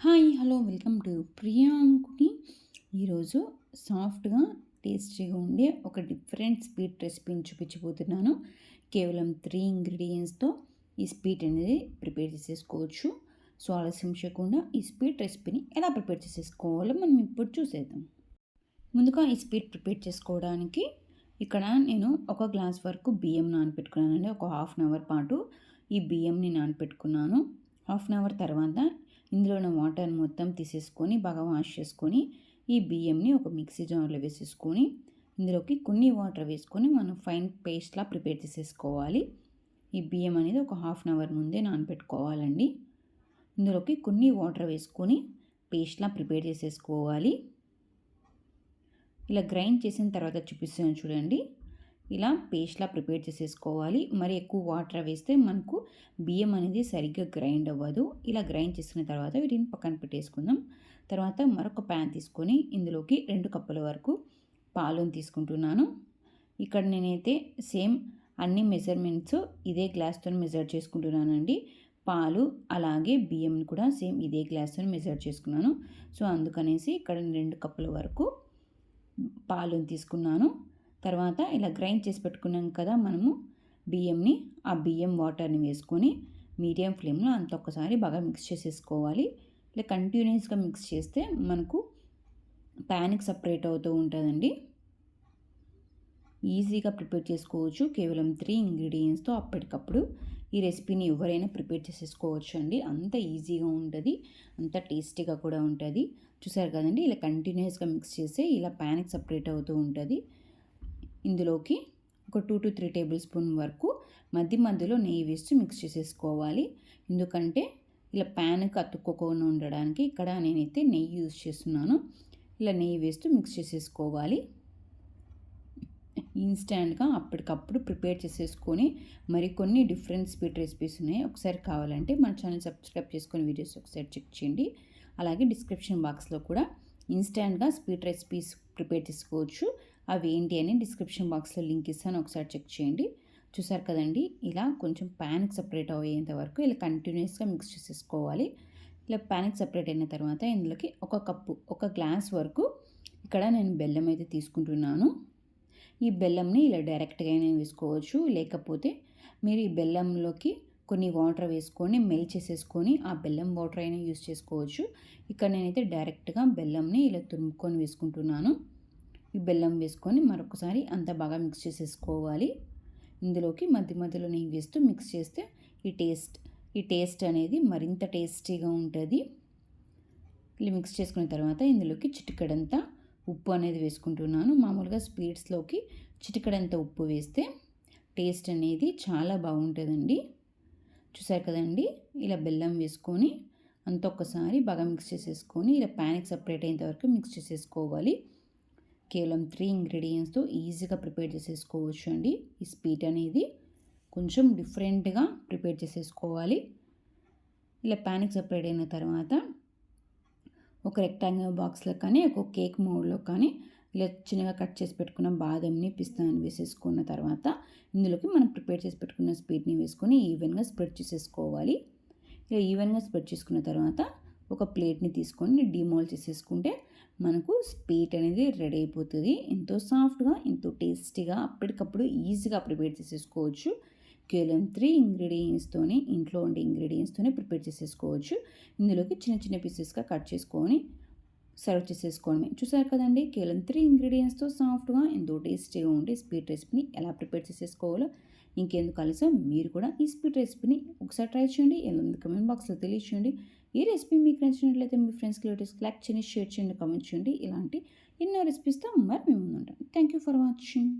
Hi hello welcome to Priya cooking ఈరోజు సాఫ్ట్గా టేస్టీగా ఉండే ఒక డిఫరెంట్ స్వీట్ రెసిపీని చూపించబోతున్నాను. కేవలం త్రీ ఇంగ్రీడియంట్స్తో ఈ స్వీట్ అనేది ప్రిపేర్ చేసేసుకోవచ్చు. సో ఆలస్యం చేయకుండా ఈ స్వీట్ రెసిపీని ఎలా ప్రిపేర్ చేసేసుకోవాలో మనం ఇప్పుడు చూసేద్దాం. ముందుగా ఈ స్వీట్ ప్రిపేర్ చేసుకోవడానికి ఇక్కడ నేను ఒక గ్లాస్ వరకు బియ్యం నానపెట్టుకున్నానండి ఒక హాఫ్ అన్ అవర్ పాటు ఈ బియ్యంని నానపెట్టుకున్నాను హాఫ్ అన్ అవర్ తర్వాత ఇందులో ఉన్న వాటర్ మొత్తం తీసేసుకొని బాగా వాష్ చేసుకొని ఈ బియ్యంని ఒక మిక్సీ జార్లో వేసేసుకొని ఇందులోకి కొన్ని వాటర్ వేసుకొని మనం ఫైన్ పేస్ట్లా ప్రిపేర్ చేసేసుకోవాలి. ఈ బియ్యం అనేది ఒక హాఫ్ అన్ అవర్ ముందే నానబెట్టుకోవాలండి. ఇందులోకి కొన్ని వాటర్ వేసుకొని పేస్ట్లా ప్రిపేర్ చేసేసుకోవాలి. ఇలా గ్రైండ్ చేసిన తర్వాత చూపిస్తాను చూడండి. ఇలా పేస్ట్లా ప్రిపేర్ చేసేసుకోవాలి. మరి ఎక్కువ వాటర్ వేస్తే మనకు బియ్యం అనేది సరిగ్గా గ్రైండ్ అవ్వదు. ఇలా గ్రైండ్ చేసుకున్న తర్వాత వీటిని పక్కన పెట్టేసుకుందాం. తర్వాత మరొక ప్యాన్ తీసుకొని ఇందులోకి రెండు కప్పుల వరకు పాలను తీసుకుంటున్నాను. ఇక్కడ నేనైతే సేమ్ అన్ని మెజర్మెంట్స్ ఇదే గ్లాస్తో మెజర్ చేసుకుంటున్నానండి. పాలు అలాగే బియ్యం కూడా సేమ్ ఇదే గ్లాస్తో మెజర్ చేసుకున్నాను. సో అందుకనేసి ఇక్కడ రెండు కప్పుల వరకు పాలను తీసుకున్నాను. తర్వాత ఇలా గ్రైండ్ చేసి పెట్టుకున్నాం కదా మనము బియ్యంని. ఆ బియ్యం వాటర్ని వేసుకొని మీడియం ఫ్లేమ్లో అంత ఒక్కసారి బాగా మిక్స్ చేసేసుకోవాలి. ఇలా కంటిన్యూస్గా మిక్స్ చేస్తే మనకు ప్యాన్కి సపరేట్ అవుతూ ఉంటుందండి. ఈజీగా ప్రిపేర్ చేసుకోవచ్చు. కేవలం త్రీ ఇంగ్రీడియంట్స్తో అప్పటికప్పుడు ఈ రెసిపీని ఎవరైనా ప్రిపేర్ చేసేసుకోవచ్చు అండి. అంత ఈజీగా ఉంటుంది. అంత టేస్టీగా కూడా ఉంటుంది. చూసారు కదండి? ఇలా కంటిన్యూస్గా మిక్స్ చేస్తే ఇలా ప్యాన్కి సపరేట్ అవుతూ ఉంటుంది. ఇందులోకి ఒక two to three tablespoon వరకు మధ్య మధ్యలో నెయ్యి వేసి మిక్స్ చేసేసుకోవాలి. ఎందుకంటే ఇలా ప్యాన్కి అతుక్కోకుండా ఉండడానికి ఇక్కడ నేనైతే నెయ్యి యూజ్ చేస్తున్నాను. ఇలా నెయ్యి వేస్తూ మిక్స్ చేసేసుకోవాలి. ఇన్స్టాంట్గా అప్పటికప్పుడు ప్రిపేర్ చేసేసుకొని మరికొన్ని డిఫరెంట్ స్వీట్ రెసిపీస్ ఉన్నాయి. ఒకసారి కావాలంటే మన ఛానల్ సబ్స్క్రైబ్ చేసుకొని వీడియోస్ ఒకసారి చెక్ చేయండి. అలాగే డిస్క్రిప్షన్ బాక్స్లో కూడా ఇన్స్టాంట్గా స్వీట్ రెసిపీస్ ప్రిపేర్ చేసుకోవచ్చు. అవి ఏంటి అని డిస్క్రిప్షన్ బాక్స్లో లింక్ ఇస్తాను ఒకసారి చెక్ చేయండి. చూసారు కదండి ఇలా కొంచెం ప్యాన్కి సపరేట్ అయ్యేంత వరకు ఇలా కంటిన్యూస్గా మిక్స్ చేసేసుకోవాలి. ఇలా ప్యాన్కి సపరేట్ అయిన తర్వాత ఇందులోకి ఒక కప్పు ఒక గ్లాస్ వరకు ఇక్కడ నేను బెల్లం అయితే తీసుకుంటున్నాను. ఈ బెల్లంని ఇలా డైరెక్ట్గా అయినా వేసుకోవచ్చు లేకపోతే మీరు ఈ బెల్లంలోకి కొన్ని వాటర్ వేసుకొని మెల్ చేసేసుకొని ఆ బెల్లం వాటర్ అయినా యూస్ చేసుకోవచ్చు. ఇక్కడ నేనైతే డైరెక్ట్గా బెల్లంని ఇలా తురుముకొని వేసుకుంటున్నాను. ఈ బెల్లం వేసుకొని మరొకసారి అంతా బాగా మిక్స్ చేసేసుకోవాలి. ఇందులోకి మధ్య మధ్యలో నెయ్యి వేస్తూ మిక్స్ చేస్తే ఈ టేస్ట్ ఈ టేస్ట్ అనేది మరింత టేస్టీగా ఉంటుంది. ఇలా మిక్స్ చేసుకున్న తర్వాత ఇందులోకి చిటికడంతా ఉప్పు అనేది వేసుకుంటున్నాను. మామూలుగా స్వీట్స్లోకి చిటికడంత ఉప్పు వేస్తే టేస్ట్ అనేది చాలా బాగుంటుందండి. చూసారు కదండి? ఇలా బెల్లం వేసుకొని అంత ఒక్కసారి బాగా మిక్స్ చేసేసుకొని ఇలా ప్యాన్కి సపరేట్ అయ్యేంత వరకు మిక్స్ చేసేసుకోవాలి. కేవలం త్రీ ఇంగ్రీడియంట్స్తో ఈజీగా ప్రిపేర్ చేసేసుకోవచ్చు అండి ఈ స్వీట్ అనేది కొంచెం డిఫరెంట్గా ప్రిపేర్ చేసేసుకోవాలి. ఇలా ప్యాన్కి సపరేట్ అయిన తర్వాత ఒక రెక్టాంగిల్ బాక్స్లో కానీ ఒక కేక్ మోడ్లో కానీ ఇలా చిన్నగా కట్ చేసి పెట్టుకున్న బాదంని పిస్తాని వేసేసుకున్న తర్వాత ఇందులోకి మనం ప్రిపేర్ చేసి పెట్టుకున్న స్వీట్ని వేసుకొని ఈవెన్గా స్ప్రెడ్ చేసేసుకోవాలి. ఇలా ఈవెన్గా స్ప్రెడ్ చేసుకున్న తర్వాత ఒక ప్లేట్ని తీసుకొని డిమాల్ చేసేసుకుంటే మనకు స్వీట్ అనేది రెడీ అయిపోతుంది. ఎంతో సాఫ్ట్గా ఎంతో టేస్టీగా అప్పటికప్పుడు ఈజీగా ప్రిపేర్ చేసేసుకోవచ్చు. కేవలం త్రీ ఇంగ్రీడియంట్స్తోనే ఇంట్లో ఉండే ఇంగ్రీడియంట్స్తోనే ప్రిపేర్ చేసేసుకోవచ్చు. ఇందులోకి చిన్న చిన్న పీసెస్గా కట్ చేసుకొని సర్వ్ చేసేసుకోవడమే. చూసారు కదండి కేవలం త్రీ ఇంగ్రీడియంట్స్తో సాఫ్ట్గా ఎంతో టేస్టీగా ఉండే స్వీట్ రెసిపీని ఎలా ప్రిపేర్ చేసేసుకోవాలో ఇంకెందుకు కలిసా మీరు కూడా ఈ స్వీట్ రెసిపీని ఒకసారి ట్రై చేయండి. ఎలా ఉంది కమెంట్ బాక్స్లో తెలియచేయండి. ఈ రెసిపీ మీకు నచ్చినట్లయితే మీ ఫ్రెండ్స్కి రిలేటివ్స్కి లైక్ చేయండి షేర్ చేయండి కామెంట్ చేయండి. ఇలాంటి ఎన్నో రెసిపీస్తో మరి మేము ఉంటాం థ్యాంక్ యూ ఫర్ వాచింగ్.